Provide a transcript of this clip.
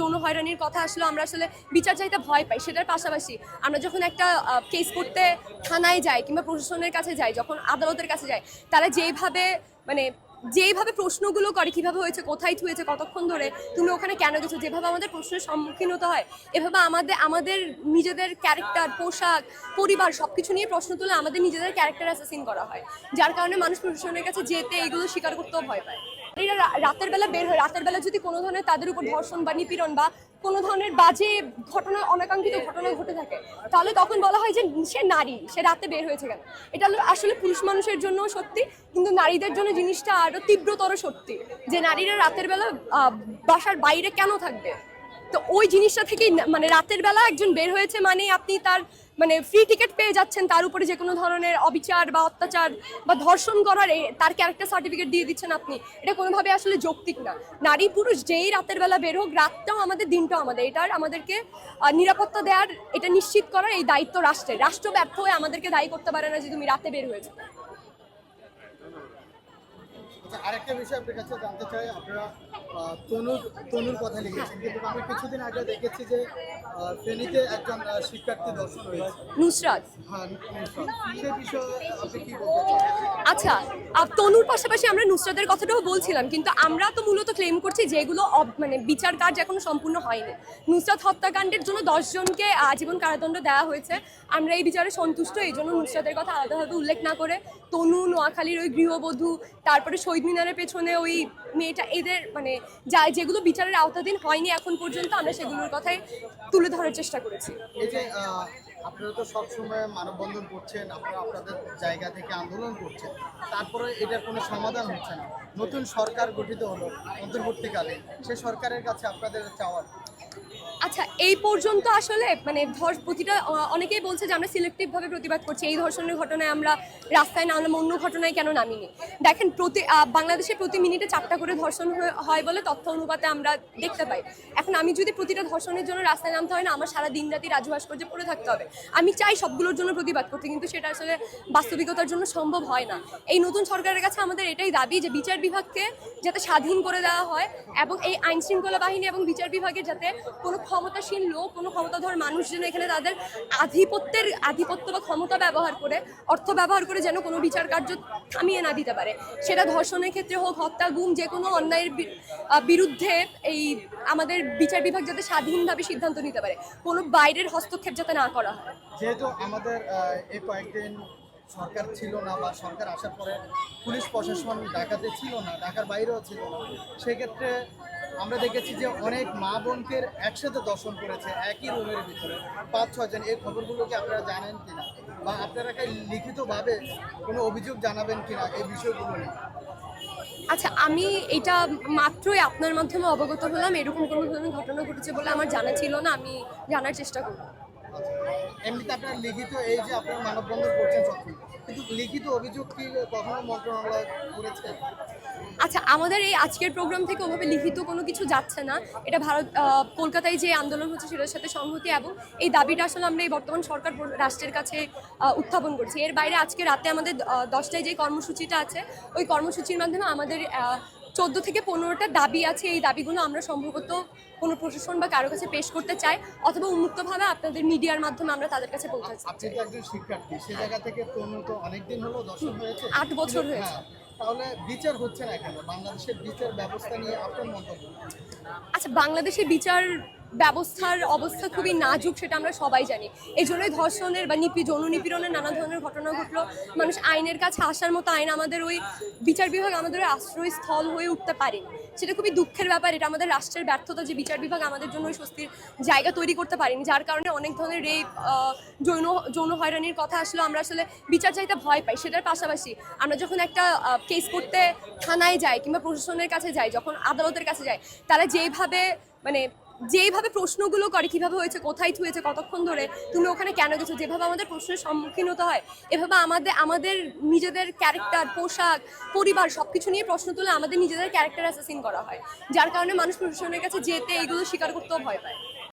যৌন হয়রানির কথা আসলে আমরা আসলে বিচার চাইতে ভয় পাই, সেটার পাশাপাশি আমরা যখন একটা কেস করতে থানায় যাই কিংবা প্রশাসনের কাছে যাই, যখন আদালতের কাছে যাই, তারা যেইভাবে মানে যেইভাবে প্রশ্নগুলো করে কীভাবে হয়েছে, কোথায় থুয়েছে, কতক্ষণ ধরে, তুমি ওখানে কেন গেছো, যেভাবে আমাদের প্রশ্নের সম্মুখীন হতে হয়, এভাবে আমাদের আমাদের নিজেদের ক্যারেক্টার পোশাক, পরিবার সব কিছু নিয়ে প্রশ্ন তুলে আমাদের নিজেদের ক্যারেক্টার অ্যাসাসিন করা হয়, যার কারণে মানুষ প্রশাসনের কাছে যেতে এগুলো স্বীকার করতেও ভয় পায়। এরা রাতের বেলা বের হয়। রাতের বেলা যদি কোনো ধরনের তাদের উপর ধর্ষণ বা নিপীড়ন বা কোনো ধরনের বাজে ঘটনা, অনাকাঙ্ক্ষিত ঘটনা ঘটে থাকে, তাহলে তখন বলা হয় যে সে নারী, সে রাতে বের হয়েছে কেন? এটা আসলে পুরুষ মানুষের জন্য সত্যি, কিন্তু নারীদের জন্য জিনিসটা আরও তীব্রতর সত্যি যে নারীরা রাতের বেলা বাসার বাইরে কেন থাকবে? তো ওই জিনিসটা থেকেই মানে রাতের বেলা একজন বের হয়েছে মানে আপনি তার মানে ফ্রি টিকিট পেয়ে যাচ্ছেন, তার উপরে যে কোনো ধরনের অবিচার বা অত্যাচার বা ধর্ষণ করার তার ক্যারেক্টার সার্টিফিকেট দিয়ে দিচ্ছেন আপনি, এটা কোনোভাবে আসলে যৌক্তিক না। নারী পুরুষ যেই রাতের বেলা বের হোক, রাতটাও আমাদের, দিনটাও আমাদের, এটার আমাদেরকে নিরাপত্তা দেওয়ার, এটা নিশ্চিত করার এই দায়িত্ব রাষ্ট্রের। রাষ্ট্র ব্যর্থ হয়ে আমাদেরকে দায়ী করতে পারে না যে তুমি রাতে বের হয়েছো। আরেকটা বিষয় আপনার কাছে জানতে চাই আপনারা তনুর তনুর কথা লিখেছেন কিন্তু আমি কিছুদিন আগে দেখেছি যে ফেনীতে একজন শিক্ষার্থী দর্শন হয়েছে। নুসরাত। হ্যাঁ বিষয়ে আপনি কি বলতে আচ্ছা তনুর পাশাপাশি আমরা নুসরাতের কথাটাও বলছিলাম কিন্তু আমরা তো মূলত ক্লেম করছি যেগুলো মানে বিচার কাজ এখনও সম্পূর্ণ হয়নি। নুসরাত হত্যাকাণ্ডের জন্য দশজনকে আজীবন কারাদণ্ড দেওয়া হয়েছে। আমরা এই বিচারে সন্তুষ্ট এই জন্য নুসরাতের কথা আলাদাভাবে উল্লেখ না করে তনু নোয়াখালীর ওই গৃহবধূ তারপরে শহীদ মিনারের পেছনে ওই মেয়েটা, এদের মানে যা, যেগুলো বিচারের আওতাধীন হয়নি এখন পর্যন্ত, আমরা সেগুলোর কথাই তুলে ধরার চেষ্টা করেছি। আপনারা তো সবসময় মানববন্ধন করছেন, আপনারা আপনাদের জায়গা থেকে আন্দোলন করছেন, তারপরে এটার কোনো সমাধান হচ্ছে না। নতুন সরকার গঠিত হলো অন্তর্বর্তীকালে, সে সরকারের কাছে আপনাদের চাওয়ার আচ্ছা এই পর্যন্ত আসলে মানে ধর প্রতিটা অনেকেই বলছে যে আমরা সিলেক্টিভ ভাবে প্রতিবাদ করছি, এই ধর্ষণের ঘটনায় আমরা রাস্তায় নামলাম, অন্য ঘটনায় কেন নামিনি? দেখেন, প্রতি বাংলাদেশে প্রতি মিনিটে চারটা করে ধর্ষণ হয়ে- হয় বলে তথ্য অনুপাতে আমরা দেখতে পাই। এখন আমি যদি প্রতিটা ধর্ষণের জন্য রাস্তায় নামতে হয় না, আমার সারা দিন রাতি রাজু ভাস্কর্যে পড়ে থাকতে হবে। আমি চাই সবগুলোর জন্য প্রতিবাদ করতে, কিন্তু সেটা আসলে বাস্তবিকতার জন্য সম্ভব হয় না। এই নতুন সরকারের কাছে আমাদের এটাই দাবি যে বিচার বিভাগকে যাতে স্বাধীন করে দেওয়া হয় এবং এই আইন শৃঙ্খলা বাহিনী এবং বিচার বিভাগের যাতে কোনো ক্ষমতাসীন লোক, কোনো ক্ষমতাধর মানুষ যেন এখানে তাদের আধিপত্যের, আধিপত্য বা ক্ষমতা ব্যবহার করে, অর্থ ব্যবহার করে যেন কোনো বিচার কার্য থামিয়ে না দিতে পারে। সেটা ধর্ষণের ক্ষেত্রে হোক, হত্যা, গুম, যে কোনো অন্যায়ের বিরুদ্ধে এই আমাদের বিচার বিভাগ যাতে স্বাধীনভাবে সিদ্ধান্ত নিতে পারে। কোনো বাইরের হস্তক্ষেপ যাতে না করা হয়। যেহেতু আমাদের এই কয়েকদিন সরকার ছিল না বা সরকার আসার পরে পুলিশ প্রশাসন ঢাকাতে ছিল না, ঢাকার বাইরেও ছিল না, সেক্ষেত্রে আমরা দেখেছি যে অনেক মা বোনকে একসাথে দর্শন করেছে, একই রুমের ভিতরে। পাঁচ ছজন এই খবরগুলো কি আপনারা জানেন কিনা? বা আপনারা লিখিতভাবে কোনো অভিযোগ জানাবেন কিনা এই বিষয়গুলো নিয়ে? আচ্ছা আমি এটা মাত্রই আপনার মাধ্যমে অবগত হলাম, এরকম কোনো ধরনের ঘটনা ঘটেছে বলে আমার জানা ছিল না, আমি জানার চেষ্টা করব। এমনিতে আপনার লিখিত এই যে আপনারা মানববন্ধন করছেন সত্যি কিন্তু লিখিত অভিযোগ কি কখনো মন্ত্রণালয় করেছে? আচ্ছা আমাদের এই আজকের প্রোগ্রাম থেকে ওভাবে লিখিত কোনো কিছু যাচ্ছে না। এটা ভারত কলকাতায় যে আন্দোলন হচ্ছে সেটার সাথে সংহতি এবং এই দাবিটা আসলে আমরা এই বর্তমান সরকার রাষ্ট্রের কাছে উত্থাপন করছি। এর বাইরে আজকে রাতে আমাদের দশটায় যে কর্মসূচিটা আছে, ওই কর্মসূচির মাধ্যমে আমাদের চোদ্দ থেকে পনেরোটা দাবি আছে। এই দাবিগুলো আমরা সম্ভবত কোনো প্রশাসন বা কারও কাছে পেশ করতে চাই অথবা উন্মুক্তভাবে আপনাদের মিডিয়ার মাধ্যমে আমরা তাদের কাছে পৌঁছাচ্ছি আপনি তো একজন শিক্ষার্থী সে জায়গা থেকে তো অনেকদিন হলো দর্শন হয়েছে। আট বছর হয়েছে। হ্যাঁ, তাহলে বিচার হচ্ছে না কেন? বাংলাদেশের বিচার ব্যবস্থা নিয়ে আপনার মন্তব্য? আচ্ছা বাংলাদেশের বিচার ব্যবস্থার অবস্থা খুবই নাজুক, সেটা আমরা সবাই জানি। এই জন্যই ধর্ষণের বা নিপি, যৌন নিপীড়নের নানা ধরনের ঘটনা ঘটলো। মানুষ আইনের কাছে আসার মতো আইন আমাদের ওই বিচার বিভাগ আমাদের আশ্রয়স্থল হয়ে উঠতে পারেনি। সেটা খুবই দুঃখের ব্যাপার, এটা আমাদের রাষ্ট্রের ব্যর্থতা যে বিচার বিভাগ আমাদের জন্য ওই স্বস্তির জায়গা তৈরি করতে পারেনি, যার কারণে অনেক ধরনের রেপ যৌন যৌন হয়রানির কথা আসলে, আমরা আসলে বিচার চাইতে ভয় পাই। সেটার পাশাপাশি আমরা যখন একটা কেস করতে থানায় যাই কিংবা প্রশাসনের কাছে যাই, যখন আদালতের কাছে যাই, তারা যেইভাবে মানে যেইভাবে প্রশ্নগুলো করে, কীভাবে হয়েছে, কোথায় থুয়েছে কতক্ষণ ধরে, তুমি ওখানে কেন গেছো, যেভাবে আমাদের প্রশ্নের সম্মুখীন হতে হয়, এভাবে আমাদের আমাদের নিজেদের ক্যারেক্টার পোশাক, পরিবার সব কিছু নিয়ে প্রশ্ন তুলে আমাদের নিজেদের ক্যারেক্টার অ্যাসাসিন করা হয়। যার কারণে মানুষ প্রশাসনের কাছে যেতে এগুলো স্বীকার করতেও ভয় পায়।